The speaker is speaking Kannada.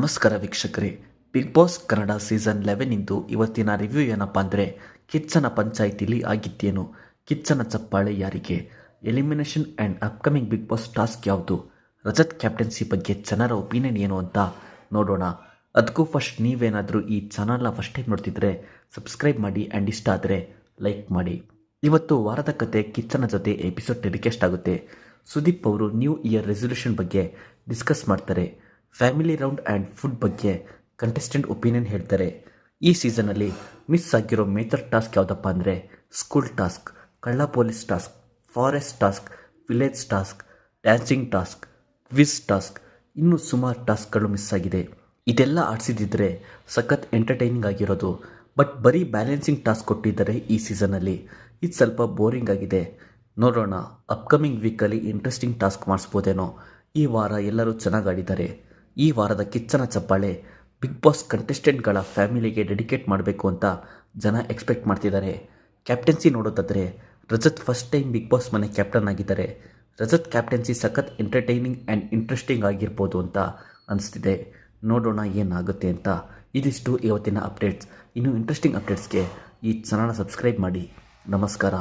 ನಮಸ್ಕಾರ ವೀಕ್ಷಕರೇ. Big Boss Kannada season eleven ಇಂದು ಇವತ್ತಿನ ರಿವ್ಯೂ ಏನಪ್ಪ ಅಂದರೆ ಕಿಚ್ಚನ ಪಂಚಾಯಿತಿಲಿ ಆಗಿದ್ದೇನು ಕಿಚ್ಚನ ಚಪ್ಪಾಳೆ ಯಾರಿಗೆ? Elimination and upcoming Big Boss task ಯಾವುದು? ರಜತ್ ಕ್ಯಾಪ್ಟನ್ಸಿ ಬಗ್ಗೆ ಜನರ ಒಪಿನಿಯನ್ ಏನು ಅಂತ ನೋಡೋಣ. ಅದಕ್ಕೂ ಫಸ್ಟ್ ನೀವೇನಾದರೂ ಈ ಚಾನಲ್ನ ಫಸ್ಟ್ ಟೈಮ್ ನೋಡ್ತಿದ್ರೆ ಸಬ್ಸ್ಕ್ರೈಬ್ ಮಾಡಿ ಆ್ಯಂಡ್ ಇಷ್ಟ ಆದರೆ ಲೈಕ್ ಮಾಡಿ. ಇವತ್ತು ವಾರದ ಕತೆ ಕಿಚ್ಚನ ಜೊತೆ ಎಪಿಸೋಡ್ ಟೆಲಿಕಾಸ್ಟ್ ಆಗುತ್ತೆ. ಸುದೀಪ್ ಅವರು ನ್ಯೂ ಇಯರ್ ರೆಸೊಲ್ಯೂಷನ್ ಬಗ್ಗೆ ಡಿಸ್ಕಸ್ ಮಾಡ್ತಾರೆ. ಫ್ಯಾಮಿಲಿ ರೌಂಡ್ ಆ್ಯಂಡ್ ಫುಡ್ ಬಗ್ಗೆ ಕಂಟೆಸ್ಟೆಂಟ್ ಒಪಿನಿಯನ್ ಹೇಳ್ತಾರೆ. ಈ ಸೀಸನಲ್ಲಿ ಮಿಸ್ ಆಗಿರೋ ಮೇಜರ್ ಟಾಸ್ಕ್ ಯಾವುದಪ್ಪ ಅಂದರೆ ಸ್ಕೂಲ್ ಟಾಸ್ಕ್ ಕಳ್ಳ police task forest task village task dancing task quiz task ಇನ್ನೂ ಸುಮಾರು ಟಾಸ್ಕ್ಗಳು ಮಿಸ್ ಆಗಿದೆ. ಇದೆಲ್ಲ ಆಡಿಸಿದಿದ್ರೆ ಸಖತ್ ಎಂಟರ್ಟೈನಿಂಗ್ ಆಗಿರೋದು. ಬಟ್ ಬರೀ ಬ್ಯಾಲೆನ್ಸಿಂಗ್ ಟಾಸ್ಕ್ ಕೊಟ್ಟಿದ್ದಾರೆ ಈ ಸೀಸನಲ್ಲಿ ಇದು ಸ್ವಲ್ಪ ಬೋರಿಂಗ್ ಆಗಿದೆ. ನೋಡೋಣ ಅಪ್ಕಮಿಂಗ್ ವೀಕಲ್ಲಿ ಇಂಟ್ರೆಸ್ಟಿಂಗ್ ಟಾಸ್ಕ್ ಮಾಡಿಸ್ಬೋದೇನೋ. ಈ ವಾರ ಎಲ್ಲರೂ ಚೆನ್ನಾಗಿ ಆಡಿದ್ದಾರೆ. ಈ ವಾರದ ಕಿಚ್ಚನ ಚಪ್ಪಾಳೆ ಬಿಗ್ ಬಾಸ್ ಕಂಟೆಸ್ಟೆಂಟ್ಗಳ ಫ್ಯಾಮಿಲಿಗೆ ಡೆಡಿಕೇಟ್ ಮಾಡಬೇಕು ಅಂತ ಜನ ಎಕ್ಸ್ಪೆಕ್ಟ್ ಮಾಡ್ತಿದ್ದಾರೆ. ಕ್ಯಾಪ್ಟನ್ಸಿ ನೋಡೋದಾದರೆ Rajat first time Big Boss ಮನೆ ಕ್ಯಾಪ್ಟನ್ ಆಗಿದ್ದಾರೆ. ರಜತ್ ಕ್ಯಾಪ್ಟನ್ಸಿ ಸಖತ್ ಎಂಟರ್ಟೈನಿಂಗ್ ಆ್ಯಂಡ್ ಇಂಟ್ರೆಸ್ಟಿಂಗ್ ಆಗಿರ್ಬೋದು ಅಂತ ಅನಿಸ್ತಿದೆ. ನೋಡೋಣ ಏನಾಗುತ್ತೆ ಅಂತ ಇದಿಷ್ಟು ಇವತ್ತಿನ ಅಪ್ಡೇಟ್ಸ್ ಇನ್ನು ಇಂಟ್ರೆಸ್ಟಿಂಗ್ ಅಪ್ಡೇಟ್ಸ್ಗೆ ಈ ಚಾನಲ್ನ ಸಬ್ಸ್ಕ್ರೈಬ್ ಮಾಡಿ. ನಮಸ್ಕಾರ.